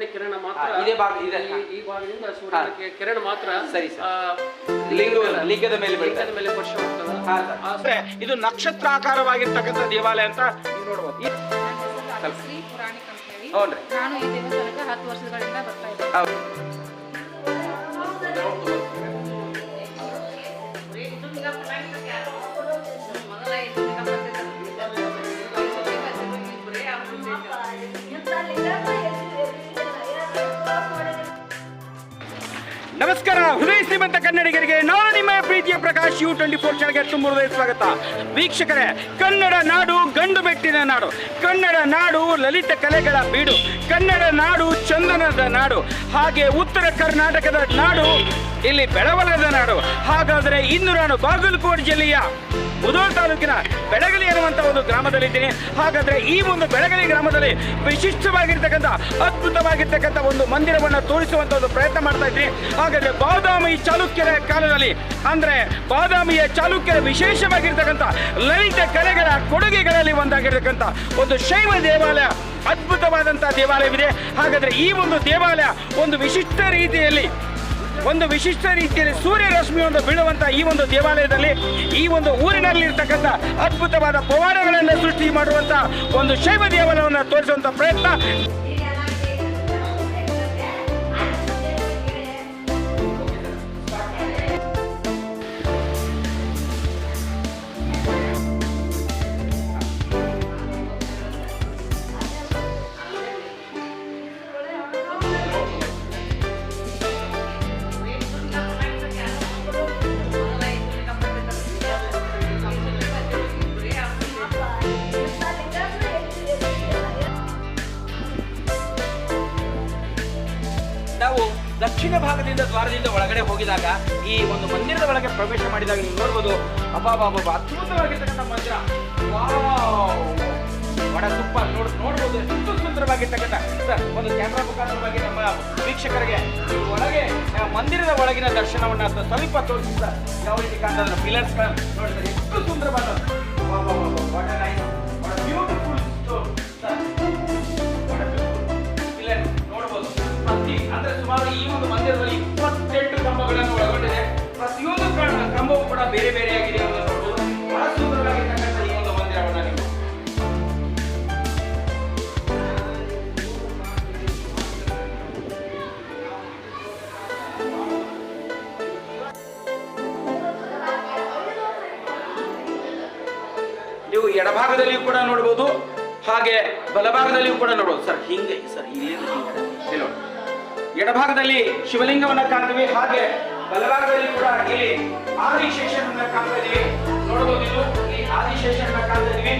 ಕಿರಣ ಮಾತ್ರ ಇದೇ ಭಾಗ ಇದೆ ಈ- ಭಾಗದಿಂದ ಸೂರ್ಯನ ಕಿರಣ ಮಾತ್ರ ಸರಿ, ಲಿಂಗ ಲಿಂಗದ ಮೇಲೆ ಬೀಳ್ತದೆ. ಲಿಂಗದ ಮೇಲೆ ವರ್ಷ ಹಾ, ಸರ್. ಆ ಅಂದ್ರೆ ಇದು ನಕ್ಷತ್ರಾಕಾರವಾಗಿರ್ತಕ್ಕಂಥ ದೇವಾಲಯ ಅಂತ ನೀವು ನೋಡ್ಬೋದು. ಶ್ರೀ ಪುರಾಣಿಕ್ ಅಂತ ಹೇಳಿ. ನಾನು ಈ ದೇವಸ್ಥಾನಕ್ಕೆ ಹತ್ತು ವರ್ಷಗಳಿಂದ ಬರ್ತಾ ಇದ್ದೇನೆ. ಹೌದು. ನಮಸ್ಕಾರ, ಹೃದಯ ಶ್ರೀಮಂತ ಕನ್ನಡಿಗರಿಗೆ ನಾನು ನಿಮ್ಮ ಪ್ರೀತಿಯ ಪ್ರಕಾಶ್ ಯು ಟ್ವೆಂಟಿ ಫೋರ್ ಚಾನಲ್ಗೆ ತುಂಬ ಹೃದಯ ಸ್ವಾಗತ. ವೀಕ್ಷಕರೇ, ಕನ್ನಡ ನಾಡು ಗಂಡು ಬೆಟ್ಟಿನ ನಾಡು. ಕನ್ನಡ ನಾಡು ಲಲಿತ ಕಲೆಗಳ ಬೀಡು. ಕನ್ನಡ ನಾಡು ಚಂದನದ ನಾಡು. ಹಾಗೆ ಉತ್ತರ ಕರ್ನಾಟಕದ ನಾಡು ಇಲ್ಲಿ ಬೆಳವಲದ ನಾಡು. ಹಾಗಾದರೆ ಇಂದು ನಾನು ಬಾಗಲಕೋಟೆ ಜಿಲ್ಲೆಯ ಮುದೋಳ್ ತಾಲೂಕಿನ ಬೆಳಗಲಿ ಅನ್ನುವಂಥ ಒಂದು ಗ್ರಾಮದಲ್ಲಿದ್ದೀನಿ. ಹಾಗಾದ್ರೆ ಈ ಒಂದು ಬೆಳಗಲಿ ಗ್ರಾಮದಲ್ಲಿ ವಿಶಿಷ್ಟವಾಗಿರ್ತಕ್ಕಂಥ, ಅದ್ಭುತವಾಗಿರ್ತಕ್ಕಂಥ ಒಂದು ಮಂದಿರವನ್ನು ತೋರಿಸುವಂತ ಒಂದು ಪ್ರಯತ್ನ ಮಾಡ್ತಾ ಇದ್ದೀನಿ. ಹಾಗಾದ್ರೆ ಬಾದಾಮಿ ಚಾಲುಕ್ಯರ ಕಾಲದಲ್ಲಿ, ಅಂದ್ರೆ ಬಾದಾಮಿಯ ಚಾಲುಕ್ಯರ ವಿಶೇಷವಾಗಿರ್ತಕ್ಕಂಥ ಲಲಿತ ಕಲೆಗಳ ಕೊಡುಗೆಗಳಲ್ಲಿ ಒಂದಾಗಿರ್ತಕ್ಕಂಥ ಒಂದು ಶೈವ ದೇವಾಲಯ ಅದ್ಭುತವಾದಂತಹ ದೇವಾಲಯವಿದೆ. ಹಾಗಾದ್ರೆ ಈ ಒಂದು ದೇವಾಲಯ ಒಂದು ವಿಶಿಷ್ಟ ರೀತಿಯಲ್ಲಿ ಒಂದು ವಿಶಿಷ್ಟ ರೀತಿಯಲ್ಲಿ ಸೂರ್ಯ ಒಂದು ಬೀಳುವಂತ ಈ ಒಂದು ದೇವಾಲಯದಲ್ಲಿ ಈ ಒಂದು ಊರಿನಲ್ಲಿ ಇರ್ತಕ್ಕಂಥ ಅದ್ಭುತವಾದ ಪವಾಡಗಳನ್ನು ಸೃಷ್ಟಿ ಮಾಡುವಂತ ಒಂದು ಶೈವ ದೇವಾಲಯವನ್ನು ತೋರಿಸುವಂತ ಪ್ರಯತ್ನ. ದಕ್ಷಿಣ ದ್ವಾರದಿಂದ ಒಳಗಡೆ ಹೋಗಿದಾಗ ಈ ಒಂದು ಮಂದಿರದ ಒಳಗೆ ಪ್ರವೇಶ ಮಾಡಿದಾಗ ನೀವು ನೋಡ್ಬೋದು. ಅಬ್ಬಾಬಾಬಾ ಅದ್ಭುತವಾಗಿರ್ತಕ್ಕಂಥ ಮಂದಿರ. ಬಡ ಸೂಪರ್ ನೋಡ್ ನೋಡ್ಬೋದು ಎಷ್ಟು ಸುಂದರವಾಗಿರ್ತಕ್ಕಂಥ ಸರ್ ಒಂದು ಕ್ಯಾಮ್ರಾ ಮುಖಾಂತರವಾಗಿ ನಮ್ಮ ವೀಕ್ಷಕರಿಗೆ ಒಳಗೆ ಮಂದಿರದ ಒಳಗಿನ ದರ್ಶನವನ್ನ ಸ್ವಲ್ಪ ತೋರಿಸಿ ಸರ್ ಯಾವ ರೀತಿ ಕಾಣ್ತಾ ಪಿಲರ್ಸ್ ನೋಡಿದ್ರೆ ಎಷ್ಟು ಸುಂದರವಾದ ಬಲಭಾಗದಲ್ಲಿಯೂ ಕೂಡ ನೋಡೋದು ಸರ್, ಹಿಂಗೆ, ಸರ್ ಇಲ್ಲಿ ನೋಡಿ. ಎಡಭಾಗದಲ್ಲಿ ಶಿವಲಿಂಗವನ್ನ ಕಾಣ್ತೀವಿ, ಹಾಗೆ ಬಲಭಾಗದಲ್ಲಿ ಕೂಡ ಇಲ್ಲಿ ಆದಿಶೇಷನನ್ನ ಕಾಣ್ತಾ ಇದೀವಿ. ನೋಡಬಹುದು ಇದು? ಇಲ್ಲಿ ಆದಿಶೇಷನನ್ನ ಕಾಣ್ತಾ ಇದೀವಿ.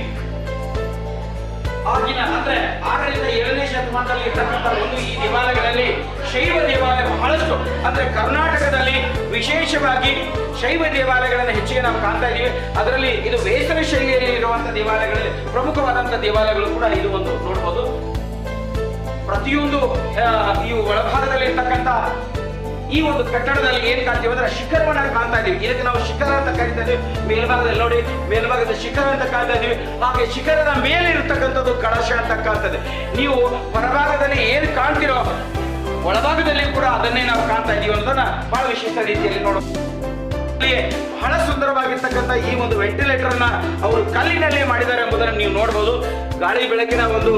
ಆಗಿನ, ಅಂದ್ರೆ ಆರರಿಂದ ಏಳನೇ ಶತಮಾನದಲ್ಲಿ ಇರ್ತಕ್ಕಂಥ ಒಂದು ಈ ದೇವಾಲಯಗಳಲ್ಲಿ ಶೈವ ದೇವಾಲಯ ಬಹಳಷ್ಟು, ಅಂದ್ರೆ ಕರ್ನಾಟಕದಲ್ಲಿ ವಿಶೇಷವಾಗಿ ಶೈವ ದೇವಾಲಯಗಳನ್ನು ಹೆಚ್ಚಿಗೆ ನಾವು ಕಾಣ್ತಾ ಇದ್ದೀವಿ. ಅದರಲ್ಲಿ ಇದು ವೇಸರ ಶೈಲಿಯಲ್ಲಿ ಇರುವಂತಹ ದೇವಾಲಯಗಳಲ್ಲಿ ಪ್ರಮುಖವಾದಂತಹ ದೇವಾಲಯಗಳು ಕೂಡ ಇದು ಒಂದು ನೋಡ್ಬೋದು. ಪ್ರತಿಯೊಂದು ಈ ಒಳಭಾಗದಲ್ಲಿ ಇರ್ತಕ್ಕಂಥ ಈ ಒಂದು ಕಟ್ಟಡದಲ್ಲಿ ಏನ್ ಕಾಣ್ತೀವಿ ಅಂದ್ರೆ ಶಿಖರವನ್ನ ಕಾಣ್ತಾ ಇದೀವಿ ಇದಕ್ಕೆ ನಾವು ಶಿಖರ ಅಂತ ಕರಿತಾ ಇದೀವಿ ಮೇಲ್ಭಾಗದಲ್ಲಿ ನೋಡಿ, ಮೇಲ್ಭಾಗದ ಶಿಖರ ಅಂತ ಕಾಣ್ತಾ ಇದೀವಿ ಹಾಗೆ ಶಿಖರದ ಮೇಲೆ ಇರ್ತಕ್ಕಂಥದ್ದು ಕಳಶ ಅಂತ ಕಾಣ್ತದೆ. ನೀವು ಹೊರಭಾಗದಲ್ಲಿ ಏನ್ ಕಾಣ್ತಿರೋ, ಒಳಭಾಗದಲ್ಲಿ ಕೂಡ ಅದನ್ನೇ ನಾವು ಕಾಣ್ತಾ ಇದೀವಿ ಅನ್ನೋದನ್ನ ಬಹಳ ವಿಶಿಷ್ಟ ರೀತಿಯಲ್ಲಿ ನೋಡೋ ಇಲ್ಲಿ ಬಹಳ ಸುಂದರವಾಗಿರ್ತಕ್ಕಂಥ ಈ ಒಂದು ವೆಂಟಿಲೇಟರ್ ಅನ್ನ ಅವರು ಕಲ್ಲಿನಲ್ಲೇ ಮಾಡಿದ್ದಾರೆ ಎಂಬುದನ್ನು ನೀವು ನೋಡಬಹುದು ಗಾಳಿ ಬೆಳಕಿನ ಒಂದು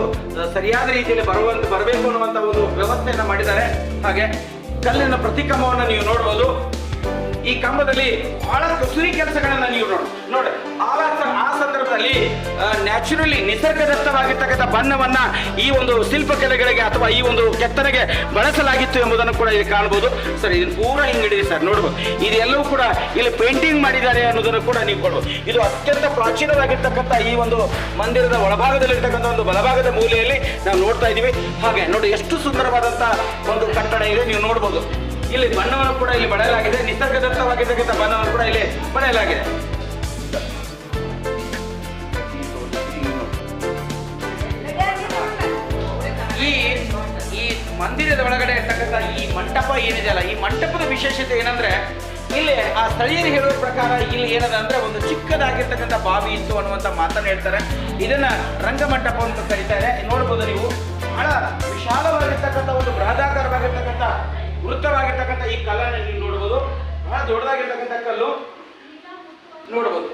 ಸರಿಯಾದ ರೀತಿಯಲ್ಲಿ ಬರುವಂತ, ಬರಬೇಕು ಅನ್ನುವಂತ ಒಂದು ವ್ಯವಸ್ಥೆಯನ್ನ ಮಾಡಿದ್ದಾರೆ. ಹಾಗೆ ಕಲ್ಲಿನ ಪ್ರತಿಕ್ರಮವನ್ನು ನೀವು ನೋಡಬಹುದು ಈ ಕಂಬದಲ್ಲಿ ಬಹಳ ಕಸೂರಿ ಕೆಲಸಗಳನ್ನ ನೀವು ನೋಡಿ ನೋಡಿ ಆ ಸ- ನ್ಯಾಚುರಲಿ ನಿಸರ್ಗದತ್ತವಾಗಿರ್ತಕ್ಕಂಥ ಬಣ್ಣವನ್ನ ಈ ಒಂದು ಶಿಲ್ಪಕಲೆಗಳಿಗೆ ಅಥವಾ ಈ ಒಂದು ಕೆತ್ತನೆಗೆ ಬಳಸಲಾಗಿತ್ತು ಎಂಬುದನ್ನು ಕೂಡ ಇಲ್ಲಿ ಕಾಣಬಹುದು. ಸರ್ ಇದನ್ನು ಪೂರ ಹಿಂಗಿಡಿದೆ ಸರ್, ನೋಡ್ಬೋದು. ಇದೆಲ್ಲವೂ ಕೂಡ ಇಲ್ಲಿ ಪೇಂಟಿಂಗ್ ಮಾಡಿದ್ದಾರೆ ಅನ್ನೋದನ್ನು ಕೂಡ ನೀವು ಕೊಡ್ಬೋದು ಇದು ಅತ್ಯಂತ ಪ್ರಾಚೀನವಾಗಿರ್ತಕ್ಕಂಥ ಈ ಒಂದು ಮಂದಿರದ ಒಳಭಾಗದಲ್ಲಿರ್ತಕ್ಕಂಥ ಒಂದು ಬಲಭಾಗದ ಮೂಲೆಯಲ್ಲಿ ನಾವು ನೋಡ್ತಾ ಇದೀವಿ ಹಾಗೆ, ನೋಡಿ, ಎಷ್ಟು ಸುಂದರವಾದಂತ ಒಂದು ಕಟ್ಟಡ ಇದೆ, ನೀವು ನೋಡ್ಬೋದು. ಇಲ್ಲಿ ಬಣ್ಣವನ್ನು ಕೂಡ ಇಲ್ಲಿ ಬಳೆಯಲಾಗಿದೆ ನಿಸರ್ಗದತ್ತವಾಗಿರ್ತಕ್ಕಂಥ ಬಣ್ಣವನ್ನು ಕೂಡ ಇಲ್ಲಿ ಬಳೆಯಲಾಗಿದೆ ಮಂದಿರದ ಒಳಗಡೆ ಇರ್ತಕ್ಕಂಥ ಈ ಮಂಟಪ ಏನಿದೆಯಲ್ಲ, ಈ ಮಂಟಪದ ವಿಶೇಷತೆ ಏನಂದ್ರೆ, ಇಲ್ಲಿ ಆ ಸ್ಥಳೀಯರು ಹೇಳುವ ಪ್ರಕಾರ ಇಲ್ಲಿ ಏನದ ಅಂದ್ರೆ ಒಂದು ಚಿಕ್ಕದಾಗಿರ್ತಕ್ಕಂಥ ಬಾವಿ ಇತ್ತು ಅನ್ನುವಂಥ ಮಾತನ್ನು ಹೇಳ್ತಾರೆ. ಇದನ್ನ ರಂಗಮಂಟಪ ಅಂತ ಕರೀತಾರೆ. ನೋಡ್ಬೋದು ನೀವು, ಬಹಳ ವಿಶಾಲವಾಗಿರ್ತಕ್ಕಂಥ ಒಂದು ಬೃಹದಾಕಾರವಾಗಿರ್ತಕ್ಕಂಥ, ವೃತ್ತವಾಗಿರ್ತಕ್ಕಂಥ ಈ ಕಲ್ಲನ್ನು ನೀವು ನೋಡ್ಬೋದು. ಬಹಳ ದೊಡ್ಡದಾಗಿರ್ತಕ್ಕಂಥ ಕಲ್ಲು ನೋಡ್ಬೋದು.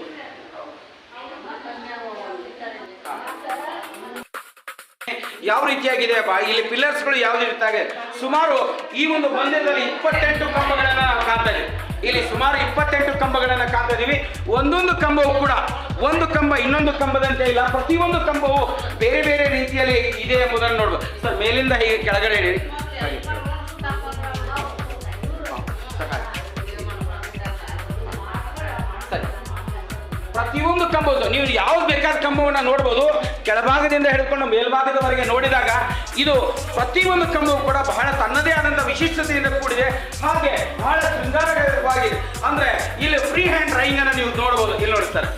ಯಾವ ರೀತಿಯಾಗಿದೆ ಇಲ್ಲಿ ಪಿಲ್ಲರ್ಸ್ಗಳು ಯಾವ್ದು ಇರ್ತಾರೆ ಸುಮಾರು ಈ ಒಂದು ಮಂದಿರದಲ್ಲಿ ಇಪ್ಪತ್ತೆಂಟು ಕಂಬಗಳನ್ನ ಕಾಣ್ತಾ ಇಲ್ಲಿ ಸುಮಾರು ಇಪ್ಪತ್ತೆಂಟು ಕಂಬಗಳನ್ನ ಕಾಣ್ತಾ ಇದೀವಿ ಒಂದೊಂದು ಕಂಬವು ಕೂಡ ಒಂದು ಕಂಬ, ಇನ್ನೊಂದು ಕಂಬದಂತೆ ಇಲ್ಲ. ಪ್ರತಿಯೊಂದು ಕಂಬವು ಬೇರೆ ಬೇರೆ ರೀತಿಯಲ್ಲಿ ಇದೆ ಎಂಬುದನ್ನು ನೋಡ್ಬೋದು. ಸರ್, ಮೇಲಿಂದ ಹೀಗೆ ಕೆಳಗಡೆ ಇಡಿ. ಪ್ರತಿಯೊಂದು ಕಂಬದ್ದು. ನೀವು ಯಾವ್ದು ಬೇಕಾದ ಕಂಬವನ್ನ ನೋಡ್ಬೋದು. ಕೆಳಭಾಗದಿಂದ ಹಿಡ್ಕೊಂಡು ಮೇಲ್ಭಾಗದವರೆಗೆ ನೋಡಿದಾಗ ಇದು ಪ್ರತಿಯೊಂದು ಕಂಬವು ಕೂಡ ಬಹಳ ತನ್ನದೇ ಆದಂತ ವಿಶಿಷ್ಟತೆಯಿಂದ ಕೂಡಿದೆ. ಹಾಗೆ ಬಹಳ ಶೃಂಗಾರವಾಗಿದೆ ಅಂದ್ರೆ ಇಲ್ಲಿ ಫ್ರೀ ಹ್ಯಾಂಡ್ ಡ್ರಾಯಿಂಗ್ ಅನ್ನ ನೀವು ನೋಡ್ಬೋದು. ಇಲ್ಲಿ ನೋಡಿ ಸರ್.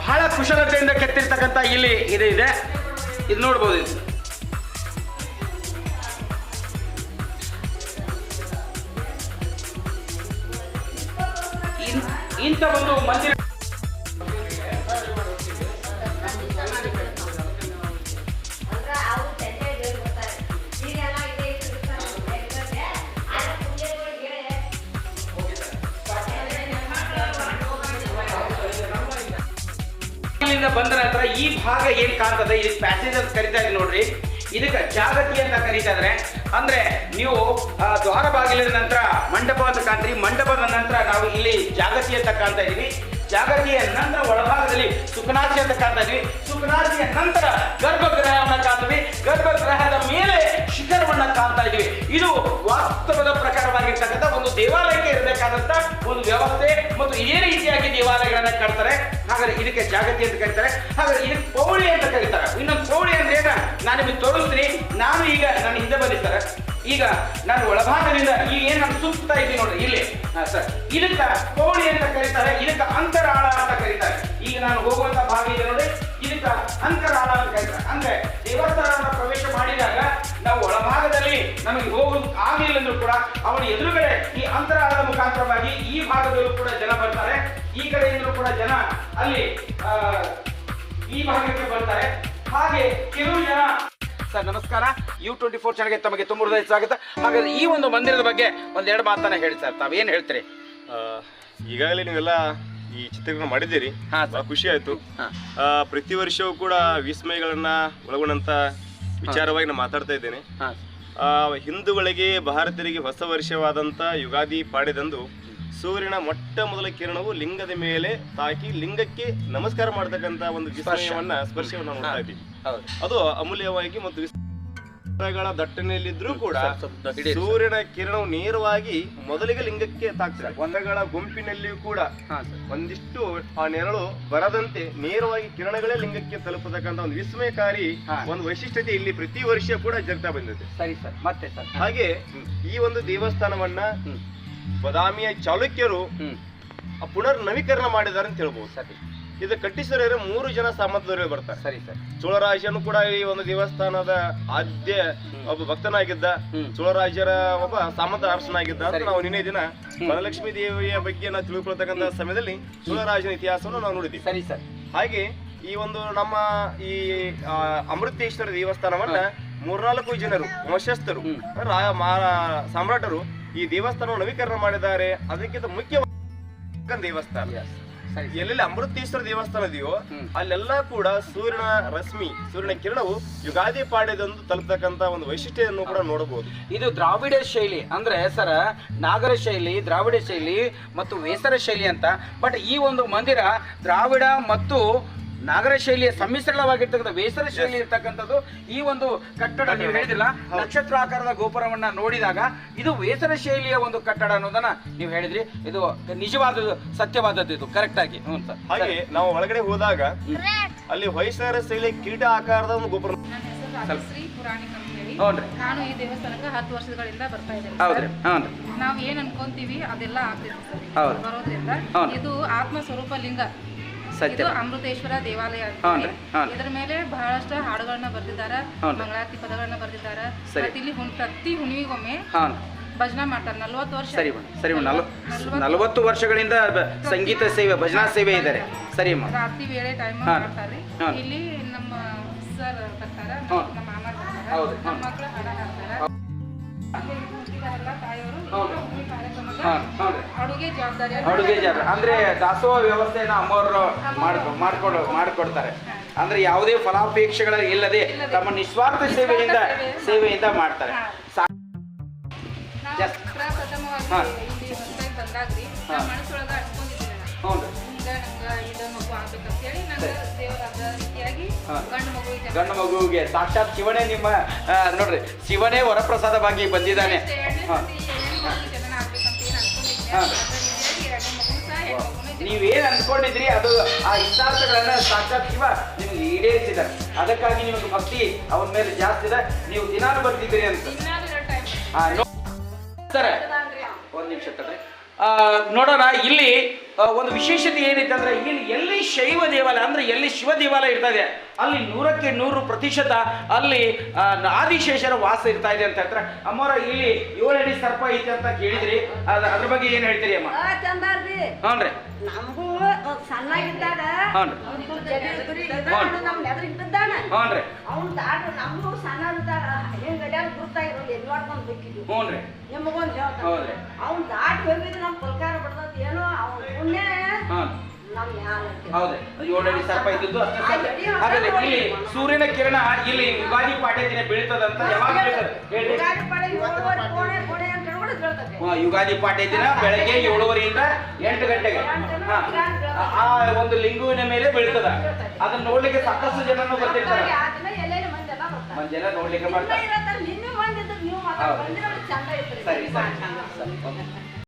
ಬಹಳ ಕುಶಲತೆಯಿಂದ ಕೆತ್ತಿರ್ತಕ್ಕಂಥ ಇಲ್ಲಿ ಇದು ಇದೆ. ಇದು ನೋಡ್ಬೋದು ಇದು ಇಂಥ ಒಂದು ಮಂದಿರ ಬಂದ ನಂತರ ಈ ಭಾಗ ಏನ್ ಕಾಣ್ತದೆ? ಇಲ್ಲಿ ಪ್ಯಾಸೇಜ್ ಅಂತ ಕರಿತಾ ಇದೆ ನೋಡ್ರಿ. ಇದಕ್ಕೆ ಜಾಗತಿ ಅಂತ ಕರೀತಾದ್ರೆ ಅಂದ್ರೆ ನೀವು ದ್ವಾರ ಬಾಗಿಲಿನ ನಂತರ ಮಂಟಪ ಅಂತ ಕಾಣ್ತೀರಿ. ಮಂಟಪದ ನಂತರ ನಾವು ಇಲ್ಲಿ ಜಾಗತಿ ಅಂತ ಕಾಣ್ತಾ ಇದೀವಿ ಜಾಗತಿಯ ನಂತರ ಒಳಭಾಗದಲ್ಲಿ ಸುಖನಾಥಿ ಅಂತ ಕಾಣ್ತಾ ಇದೀವಿ ಸುಖನಾಥಿಯ ನಂತರ ಗರ್ಭಗೃಹವನ್ನ ಕಾಣ್ತೀವಿ. ಗರ್ಭಗ್ರಹದ ಮೇಲೆ ಶಿಖರವನ್ನ ಕಾಣ್ತಾ ಇದೀವಿ ಇದು ವಾಸ್ತವದ ಪ್ರಕಾರವಾಗಿರ್ತಕ್ಕಂಥ ಒಂದು ದೇವಾಲಯಕ್ಕೆ ಇರಬೇಕಾದಂತ ಒಂದು ವ್ಯವಸ್ಥೆ ಮತ್ತು ಇದೇ ರೀತಿಯಾಗಿ ದೇವಾಲಯಗಳನ್ನ ಕಟ್ತಾರೆ. ಹಾಗಾದ್ರೆ ಇದಕ್ಕೆ ಜಾಗತಿ ಅಂತ ಕರೀತಾರೆ. ಹಾಗಾದ್ರೆ ಇದಕ್ಕೆ ಪೌಳಿ ಅಂತ ಕರೀತಾರೆ. ಇನ್ನೊಂದು ಪೌಳಿ ಅಂದ್ರೆ ಏನ? ನಾನು ನಿಮಗೆ ತೋರಿಸ್ತೀನಿ. ನಾನು ಈಗ ನನ್ನ ಹಿಂದೆ ಬಂದಿದ್ದಾರೆ ಈಗ ನಾನು ಒಳಭಾಗದಿಂದ ಈಗ ಏನ್ ನಾನು ಸುತ್ತಾ ಇದ್ದೀನಿ ನೋಡ್ರಿ, ಇಲ್ಲಿ. ಸರ್. ಇದಕ್ಕ ಪೌಳಿ ಅಂತ ಕರೀತಾರೆ, ಇದಕ್ಕ ಅಂತರಾಳ ಅಂತ ಕರೀತಾರೆ. ಈಗ ನಾನು ಹೋಗುವಂತ ಭಾಗ ಇದೆ ನೋಡಿ ಇದಕ್ಕ ಅಂತರಾಳ ಅಂತ ಕರೀತಾರೆ. ಅಂದ್ರೆ ದೇವಸ್ಥಾನ ಪ್ರವೇಶ ಮಾಡಿದಾಗ ನಾವು ಒಳಭಾಗದಲ್ಲಿ ನಮಗೆ ಹೋಗೋದು ಆಗಲಿಲ್ಲ ಅಂದ್ರೂ ಕೂಡ ಅವನ ಎದುರುಗಡೆ ಈ ಅಂತರಾಳದ ಮುಖಾಂತರವಾಗಿ ಈ ಭಾಗದಲ್ಲೂ ಕೂಡ ಜನ ಬರ್ತಾರೆ. ಈ ಕಡೆಯಿಂದಲೂ ಕೂಡ ಜನ ಅಲ್ಲಿ ಈ ಭಾಗಕ್ಕೆ ಬರ್ತಾರೆ. ಹಾಗೆ ಕೆಲವು ಜನ ಸರ್ ನಮಸ್ಕಾರ. ಯು ಟ್ವೆಂಟಿ ಫೋರ್ ಚಾನಲ್ಗೆ ತಮಗೆ ತುಂಬ ಹೃದಯ ಸ್ವಾಗತ. ಹಾಗಾದ್ರೆ ಈ ಒಂದು ಮಂದಿರದ ಬಗ್ಗೆ ಒಂದೆರಡು ಮಾತನ್ನ ಹೇಳಿ ಸರ್. ತಾವೇನು ಹೇಳ್ತೀರಿ? ಈಗಾಗಲೇ ನೀವೆಲ್ಲ ಈ ಚಿತ್ರೀಕರಣ ಮಾಡಿದ್ದೀರಿ. ಬಹಳ ಖುಷಿ ಆಯ್ತು. ಪ್ರತಿ ವರ್ಷವೂ ಕೂಡ ವಿಸ್ಮಯಗಳನ್ನ ಒಳಗೊಂಡಂತ ವಿಚಾರವಾಗಿ ನಾನು ಮಾತಾಡ್ತಾ ಇದ್ದೇನೆ. ಹಿಂದೂಗಳಿಗೆ ಭಾರತೀಯರಿಗೆ ಹೊಸ ವರ್ಷವಾದಂತ ಯುಗಾದಿ ಪಾಡ್ಯದಂದು ಸೂರ್ಯನ ಮೊಟ್ಟ ಮೊದಲ ಕಿರಣವು ಲಿಂಗದ ಮೇಲೆ ತಾಕಿ ಲಿಂಗಕ್ಕೆ ನಮಸ್ಕಾರ ಮಾಡತಕ್ಕಂತ ಒಂದು ವಿಸ್ಮಯವನ್ನ ಸ್ಪರ್ಶವನ್ನ ನೋಡ್ತಾ ಇದ್ದೀವಿ. ಅದು ಅಮೂಲ್ಯವಾಗಿ ಮತ್ತು ವಿಸ್ತಾರಗಳ ದಟ್ಟಣೆಯಲ್ಲಿದ್ರೂ ಕೂಡ. ಸೂರ್ಯನ ಕಿರಣವು ನೇರವಾಗಿ ಮೊದಲಿಗೆ ಲಿಂಗಕ್ಕೆ ತಾಕ್ತಾರೆ ಒಂದಗಳ ಗುಂಪಿನಲ್ಲಿಯೂ ಕೂಡ ಒಂದಿಷ್ಟು ಆ ನೆರಳು ಬರದಂತೆ ನೇರವಾಗಿ ಕಿರಣಗಳೇ ಲಿಂಗಕ್ಕೆ ತಲುಪತಕ್ಕಂತ ಒಂದು ವಿಸ್ಮಯಕಾರಿ ಒಂದು ವೈಶಿಷ್ಟ್ಯತೆ ಇಲ್ಲಿ ಪ್ರತಿ ವರ್ಷ ಕೂಡ ಜರುಗ್ತಾ ಬಂದಿದೆ. ಸರಿ ಸರ್. ಮತ್ತೆ ಸರ್. ಹಾಗೆ ಈ ಒಂದು ದೇವಸ್ಥಾನವನ್ನ. ಬದಾಮಿಯ ಚಾಲುಕ್ಯರು ಪುನರ್ ನವೀಕರಣ ಮಾಡಿದ್ದಾರೆ ಅಂತ ಹೇಳ್ಬೋದು. ಸರಿ. ಇದು ಕಟ್ಟಿಸಿದ್ರೆ ಮೂರು ಜನ ಸಾಮಂತದವರು ಬರ್ತಾರೆ. ಸರಿ ಸರ್. ಚೋಳರಾಜನು ಕೂಡ ಈ ಒಂದು ದೇವಸ್ಥಾನದ ಆದ್ಯ ಒಬ್ಬ ಭಕ್ತನಾಗಿದ್ದ. ಚೋಳರಾಜರ ಒಬ್ಬ ಸಾಮಂತ ಅರ್ಸನಾಗಿದ್ದ. ಅಂತ ನಾವು ನಿನ್ನೆ ದಿನ ವರಲಕ್ಷ್ಮೀ ದೇವಿಯ ಬಗ್ಗೆ ನಾವು ತಿಳ್ಕೊಳ್ತಕ್ಕಂಥ ಸಮಯದಲ್ಲಿ ಚೋಳರಾಜನ ಇತಿಹಾಸವನ್ನು ನಾವು ನೋಡಿದ್ವಿ ಸರಿ ಸರ್. ಹಾಗೆ ಈ ಒಂದು ನಮ್ಮ ಈ ಅಮೃತೇಶ್ವರ ದೇವಸ್ಥಾನವನ್ನ ಮೂರ್ನಾಲ್ಕು ಜನರು ವಂಶಸ್ಥರು ಸಾಮ್ರಾಟರು ಈ ದೇವಸ್ಥಾನವನ್ನು ನವೀಕರಣ ಮಾಡಿದ್ದಾರೆ. ಅದಕ್ಕಿಂತ ಮುಖ್ಯ ದೇವಸ್ಥಾನ. ಎಲ್ಲೆಲ್ಲಿ ಅಮೃತೇಶ್ವರ ದೇವಸ್ಥಾನ ಇದೆಯೋ. ಅಲ್ಲೆಲ್ಲ ಕೂಡ ಸೂರ್ಯನ ರಶ್ಮಿ ಸೂರ್ಯನ ಕಿರಣವು ಯುಗಾದಿ ಪಾಡ್ಯದಂದು ತಲುಪತಕ್ಕಂತ ಒಂದು ವೈಶಿಷ್ಟ್ಯವನ್ನು ಕೂಡ ನೋಡಬಹುದು. ಇದು ದ್ರಾವಿಡ ಶೈಲಿ. ಅಂದ್ರೆ ಸರ ನಾಗರ ಶೈಲಿ ದ್ರಾವಿಡ ಶೈಲಿ ಮತ್ತು ವೇಸರ ಶೈಲಿ ಅಂತ. ಬಟ್ ಈ ಒಂದು ಮಂದಿರ ದ್ರಾವಿಡ ಮತ್ತು ನಾಗರ ಶೈಲಿಯ ಸಮ್ಮಿಶ್ರಣವಾಗಿರ್ತಕ್ಕಂಥ ವೇಸರ ಶೈಲಿ ಇರ್ತಕ್ಕಂಥದ್ದು ಈ ಒಂದು ಕಟ್ಟಡ ನೀವು ಹೇಳಿದಿಲ್ಲ ನಕ್ಷತ್ರ ಆಕಾರದ ಗೋಪುರವನ್ನ ನೋಡಿದಾಗ ಇದು ವೇಸರ ಶೈಲಿಯ ಒಂದು ಕಟ್ಟಡ ಅನ್ನೋದನ್ನ ನೀವು ಹೇಳಿದ್ರಿ. ಇದು ನಿಜವಾದದ್ದು ಸತ್ಯವಾದದ್ದು ಇದು ಕರೆಕ್ಟ್ ಆಗಿ. ಹ್ಞೂ ಸರ್. ಹಾಗೆ ನಾವು ಒಳಗಡೆ ಹೋದಾಗ ಅಲ್ಲಿ ಹೊಯ್ಸಳ ಶೈಲಿ ಕಿರೀಟ ಆಕಾರದ ಒಂದು ಗೋಪುರ. ಹೇಳಿ ಹ್ಞೂನ್ರಿ ನಾನು ಈ ದೇವಸ್ಥಾನಕ್ಕೆ ಹತ್ತು ವರ್ಷಗಳಿಂದ ಬರ್ತಾ ಇದ್ದೇನೆ ನಾವು ಏನ್ ಅನ್ಕೊಂತೀವಿ ಅದೆಲ್ಲ ಆಗ್ತೈತಿ. ಬರೋದ್ರಿಂದ ಇದು ಆತ್ಮ ಸ್ವರೂಪ ಲಿಂಗ. ಸತ್ಯ ಅಮೃತೇಶ್ವರ ದೇವಾಲಯ. ಇದರ ಮೇಲೆ ಬಹಳಷ್ಟು ಹಾಡುಗಳನ್ನ ಬರ್ದಿದ್ದಾರೆ. ಮಂಗಳಾರತಿ ಪದಗಳನ್ನ ಬರ್ದಿದ್ದಾರೆ. ಇಲ್ಲಿ ಪ್ರತಿ ಹುಣ್ಣಿಮೆಗೊಮ್ಮೆ ಭಜನಾ ಮಾಡ್ತಾರೆ. ನಲ್ವತ್ತು ವರ್ಷ. ಸರಿ ಸರಿ ನಲ್ವತ್ತು- ವರ್ಷಗಳಿಂದ ಸಂಗೀತ ಸೇವೆ ಭಜನಾ ಸೇವೆ ಇದ್ದಾರೆ. ಸರಿ ಅಮ್ಮ ರಾತ್ರಿ ವೇಳೆ ಟೈಮ್. ಮಾಡ್ತಾರೆ ಇಲ್ಲಿ ನಮ್ಮ ಸರ್ ಬರ್ತಾರ. ನಮ್ಮ ಮಾಮ ಬರ್ತಾರ. ನಮ್ಮ. ಮಕ್ಕಳು ಹಾಡ ಹಾಡ್ತಾರ. ತಾಯಿಯವರು ಹೌದು. ಅಡುಗೆ ಜಾಗ ಅಂದ್ರೆ ದಾಸೋಹ ವ್ಯವಸ್ಥೆನ ಅಮ್ಮವರು ಮಾಡ್ಕೊ ಮಾಡ್ಕೊಡು ಮಾಡ್ಕೊಡ್ತಾರೆ. ಅಂದ್ರೆ ಯಾವುದೇ ಫಲಾಪೇಕ್ಷೆಗಳ ಇಲ್ಲದೆ ತಮ್ಮ ನಿಸ್ವಾರ್ಥ ಸೇವೆಯಿಂದ ಸೇವೆಯಿಂದ ಮಾಡ್ತಾರೆ. ಗಂಡು ಮಗುವಿಗೆ ಸಾಕ್ಷಾತ್ ಶಿವನೇ ನಿಮ್ಮ ನೋಡ್ರಿ ಶಿವನೇ ವರಪ್ರಸಾದವಾಗಿ ಬಂದಿದ್ದಾನೆ. ಹಾಂ. ಹಾ. ನೀವೇನ್ ಅನ್ಕೊಂಡಿದ್ರಿ? ಅದು ಆ ಇಷ್ಟಾರ್ಥಗಳನ್ನ ಸಾಕ್ಷಾತ್ ಶಿವ ನಿಮ್ಗೆ ಈಡೇರಿಸಿದ್ದಾರೆ. ಅದಕ್ಕಾಗಿ ನಿಮಗೆ ಭಕ್ತಿ ಅವನ ಮೇಲೆ ಜಾಸ್ತಿ ಇದೆ. ನೀವು ದಿನಾನು ಬರ್ತಿದ್ದೀರಿ ಅಂತ. ಒಂದ್ ನಿಮಿಷ ಆ, ನೋಡೋಣ ಇಲ್ಲಿ ಒಂದು ವಿಶೇಷತೆ ಏನೈತೆ ಅಂದ್ರೆ ಇಲ್ಲಿ ಎಲ್ಲಿ ಶೈವ ದೇವಾಲಯ ಅಂದ್ರೆ ಎಲ್ಲಿ ಶಿವ ದೇವಾಲಯ ಇರ್ತಾ ಇದೆ ಅಲ್ಲಿ ನೂರಕ್ಕೆ ನೂರು ಪ್ರತಿಶತ ಅಲ್ಲಿ ಆದಿಶೇಷರ ವಾಸ ಇರ್ತಾ ಇದೆ ಅಂತ ಹೇಳ್ತಾರೆ. ಅಮ್ಮರ ಇಲ್ಲಿ ಏಳು ಅಡಿ ಸರ್ಪ ಐತೆ ಅಂತ ಕೇಳಿದ್ರಿ. ಅದ ಅದ್ರ ಬಗ್ಗೆ ಏನ್ ಹೇಳ್ತೀರಿ ಅಮ್ಮ? ಹ್ಞೂನ್ರಿ. ನಮಗೂ ಸಣ್ಣಾಗಿದ್ದಾಗ ಹ್ಞೂನ್ರಿ. ಅವ್ನು ದಾಟ ನಮಗೂ ಸಣ್ಣದಿದ್ದಾಗ ಹೆಂಗ್ ಗಡ್ಯಾಗ ಗುರ್ತಾಗಿರೋದು ಎಲ್ಲಿ ಮಾಡ್ಕೊಂಡು ಬೇಕಿದ್ವು ಹ್ಞೂನ್ರಿ. ನಿಮಗೊಂದು ಹೇಳ್ತಾನೆ. ಹೌದ್ರಿ. ಅವ್ನು ದಾಟಿ ಹೋಗಿದ್ದು ನಮ್ಮ ಪುಲ್ಕಾರ ಬಿಡ್ತದ ಏನೋ ಅವ್ನ ಪುಣ್ಯ. ಹಾಂ ನಮ್ ಯಾರು ಹೌದು ಏಳು ಅಡಿ ಸರ್ಪ ಇದ್ದದ್ದು ಅಷ್ಟೇ ಸತ್ಯ. ಇಲ್ಲಿ ಸೂರ್ಯನ ಕಿರಣ ಇಲ್ಲಿ ಯುಗಾದಿ ಪಾಡ್ಯ ದಿನ ಬೀಳ್ತದಂತ ಯಾವಾಗ ಹೇಳ್ತಾರೆ ಹೇಳ್ರಿ. ಯುಗಾದಿ ಪಾಠ ದಿನ ಬೆಳಗ್ಗೆ ಏಳುವರೆಯಿಂದ ಎಂಟು ಗಂಟೆಗೆ. ಆ- ಒಂದು ಲಿಂಗುವಿನ ಮೇಲೆ ಬೀಳ್ತದ. ಅದನ್ನ ನೋಡ್ಲಿಕ್ಕೆ ಸಾಕಷ್ಟು ಜನನು ಬರ್ತಿರ್ತಾರೆ. ಮಂಜೆಲ್ಲ ನೋಡ್ಲಿಕ್ಕೆ ಇತ್ತು. ಸರಿ ಸರಿ. ಸರಿ.